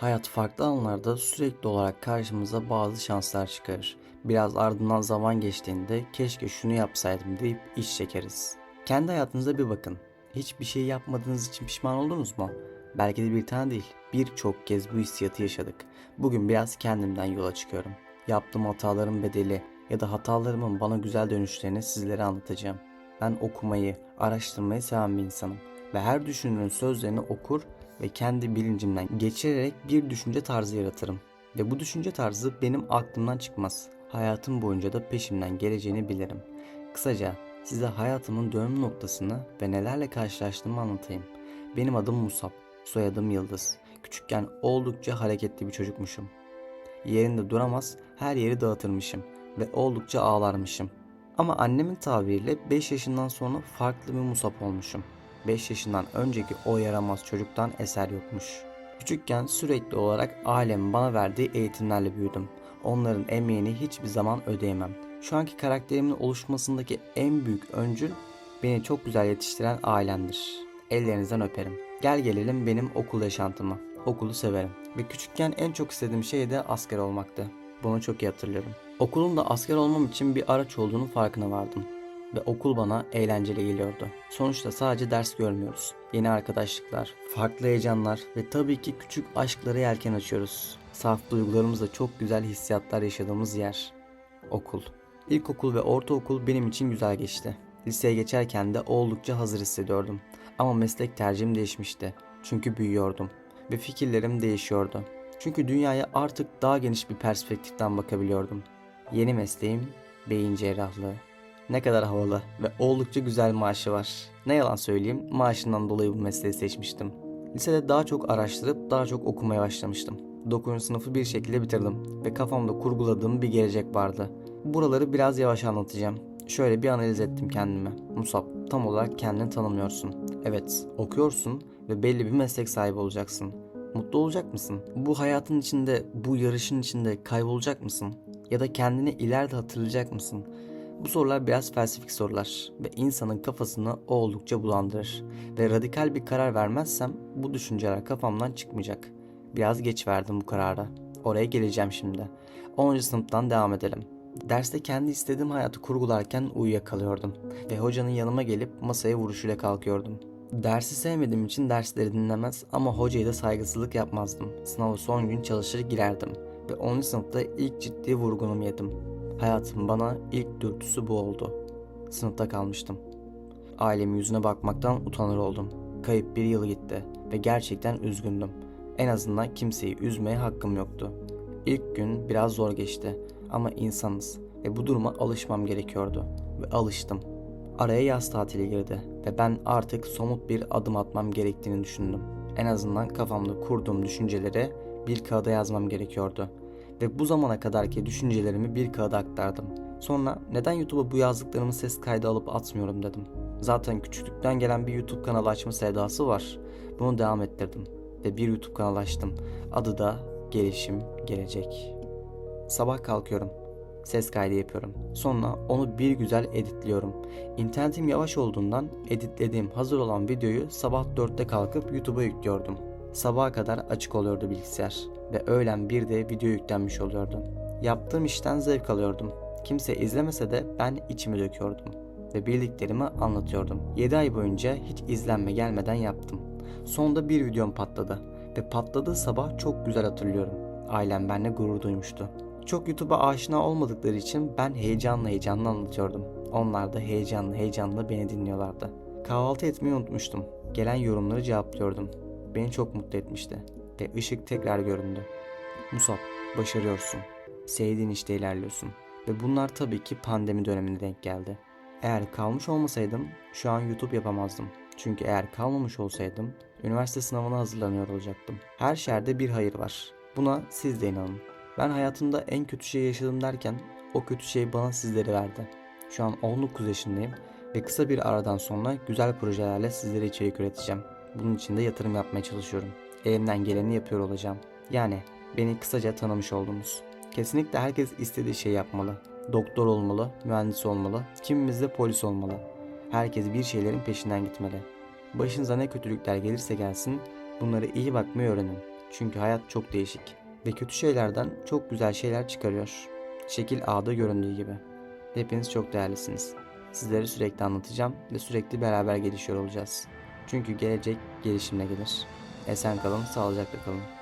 Hayat farklı anlarda sürekli olarak karşımıza bazı şanslar çıkarır. Biraz ardından zaman geçtiğinde keşke şunu yapsaydım deyip iş çekeriz. Kendi hayatınıza bir bakın. Hiçbir şey yapmadığınız için pişman oldunuz mu? Belki de bir tane değil, birçok kez bu hissiyatı yaşadık. Bugün biraz kendimden yola çıkıyorum. Yaptığım hataların bedeli ya da hatalarımın bana güzel dönüşlerini sizlere anlatacağım. Ben okumayı, araştırmayı seven bir insanım ve her düşünürün sözlerini okur ve kendi bilincimden geçirerek bir düşünce tarzı yaratırım. Ve bu düşünce tarzı benim aklımdan çıkmaz. Hayatım boyunca da peşimden geleceğini bilirim. Kısaca size hayatımın dönüm noktasını ve nelerle karşılaştığımı anlatayım. Benim adım Musab, soyadım Yıldız. Küçükken oldukça hareketli bir çocukmuşum. Yerinde duramaz, her yeri dağıtırmışım ve oldukça ağlarmışım. Ama annemin tabiriyle 5 yaşından sonra farklı bir Musab olmuşum. 5 yaşından önceki o yaramaz çocuktan eser yokmuş. Küçükken sürekli olarak ailemin bana verdiği eğitimlerle büyüdüm. Onların emeğini hiçbir zaman ödeyemem. Şu anki karakterimin oluşmasındaki en büyük öncül beni çok güzel yetiştiren ailemdir. Ellerinizden öperim. Gel gelelim benim okul yaşantıma. Okulu severim. Ve küçükken en çok istediğim şey de asker olmaktı. Bunu çok iyi hatırlıyorum. Okulun da asker olmam için bir araç olduğunu farkına vardım ve okul bana eğlenceli geliyordu. Sonuçta sadece ders görmüyoruz. Yeni arkadaşlıklar, farklı heyecanlar ve tabii ki küçük aşklara yelken açıyoruz. Saf duygularımızla çok güzel hissiyatlar yaşadığımız yer. Okul. İlkokul ve ortaokul benim için güzel geçti. Liseye geçerken de oldukça hazır hissediyordum. Ama meslek tercihim değişmişti. Çünkü büyüyordum ve fikirlerim değişiyordu. Çünkü dünyaya artık daha geniş bir perspektiften bakabiliyordum. Yeni mesleğim beyin cerrahlığı. Ne kadar havalı ve oldukça güzel maaşı var. Ne yalan söyleyeyim maaşından dolayı bu mesleği seçmiştim. Lisede daha çok araştırıp daha çok okumaya başlamıştım. 9. sınıfı bir şekilde bitirdim ve kafamda kurguladığım bir gelecek vardı. Buraları biraz yavaş anlatacağım. Şöyle bir analiz ettim kendime. Musab, tam olarak kendini tanımlıyorsun. Evet, okuyorsun ve belli bir meslek sahibi olacaksın. Mutlu olacak mısın? Bu hayatın içinde, bu yarışın içinde kaybolacak mısın? Ya da kendini ileride hatırlayacak mısın? Bu sorular biraz felsefik sorular ve insanın kafasını oldukça bulandırır. Ve radikal bir karar vermezsem bu düşünceler kafamdan çıkmayacak. Biraz geç verdim bu karara. Oraya geleceğim şimdi. 10. sınıftan devam edelim. Derste kendi istediğim hayatı kurgularken uyuyakalıyordum ve hocanın yanıma gelip masaya vuruşuyla kalkıyordum. Dersi sevmediğim için dersleri dinlemez ama hocaya da saygısızlık yapmazdım. Sınava son gün çalışır girerdim ve 10. sınıfta ilk ciddi vurgunumu yedim. Hayatım bana ilk dürtüsü bu oldu. Sınıfta kalmıştım. Ailemin yüzüne bakmaktan utanır oldum. Kayıp bir yıl gitti ve gerçekten üzgündüm. En azından kimseyi üzmeye hakkım yoktu. İlk gün biraz zor geçti ama insanız ve bu duruma alışmam gerekiyordu ve alıştım. Araya yaz tatili girdi ve ben artık somut bir adım atmam gerektiğini düşündüm. En azından kafamda kurduğum düşünceleri bir kağıda yazmam gerekiyordu ve bu zamana kadarki düşüncelerimi bir kağıda aktardım. Sonra neden YouTube'a bu yazdıklarımı ses kaydı alıp atmıyorum dedim. Zaten küçüklükten gelen bir YouTube kanalı açma sevdası var. Bunu devam ettirdim ve bir YouTube kanalı açtım. Adı da Gelişim Gelecek. Sabah kalkıyorum. Ses kaydı yapıyorum. Sonra onu bir güzel editliyorum. İnternetim yavaş olduğundan editlediğim hazır olan videoyu sabah 4'te kalkıp YouTube'a yüklüyordum. Sabaha kadar açık oluyordu bilgisayar ve öğlen bir de video yüklenmiş oluyordu. Yaptığım işten zevk alıyordum. Kimse izlemese de ben içimi döküyordum ve bildiklerimi anlatıyordum. 7 ay boyunca hiç izlenme gelmeden yaptım. Sonunda bir videom patladı ve patladığı sabah çok güzel hatırlıyorum. Ailem benimle gurur duymuştu. Çok YouTube'a aşina olmadıkları için ben heyecanla heyecanla anlatıyordum. Onlar da heyecanlı heyecanla beni dinliyorlardı. Kahvaltı etmeyi unutmuştum. Gelen yorumları cevaplıyordum. Beni çok mutlu etmişti ve ışık tekrar göründü. Musab, başarıyorsun. Sevdiğin işte ilerliyorsun. Ve bunlar tabii ki pandemi dönemine denk geldi. Eğer kalmış olmasaydım şu an YouTube yapamazdım. Çünkü eğer kalmamış olsaydım üniversite sınavına hazırlanıyor olacaktım. Her şerde bir hayır var. Buna siz de inanın. Ben hayatımda en kötü şey yaşadım derken o kötü şey bana sizleri verdi. Şu an 19 yaşındayım ve kısa bir aradan sonra güzel projelerle sizlere içerik üreteceğim. Bunun için de yatırım yapmaya çalışıyorum. Elimden geleni yapıyor olacağım. Yani beni kısaca tanımış oldunuz. Kesinlikle herkes istediği şey yapmalı. Doktor olmalı, mühendis olmalı, kimimiz de polis olmalı. Herkes bir şeylerin peşinden gitmeli. Başınıza ne kötülükler gelirse gelsin bunları iyi bakmayı öğrenin. Çünkü hayat çok değişik ve kötü şeylerden çok güzel şeyler çıkarıyor. Şekil A'da göründüğü gibi. Hepiniz çok değerlisiniz. Sizlere sürekli anlatacağım ve sürekli beraber gelişiyor olacağız. Çünkü gelecek gelişimle gelir. Esen kalın, sağlıcakla kalın.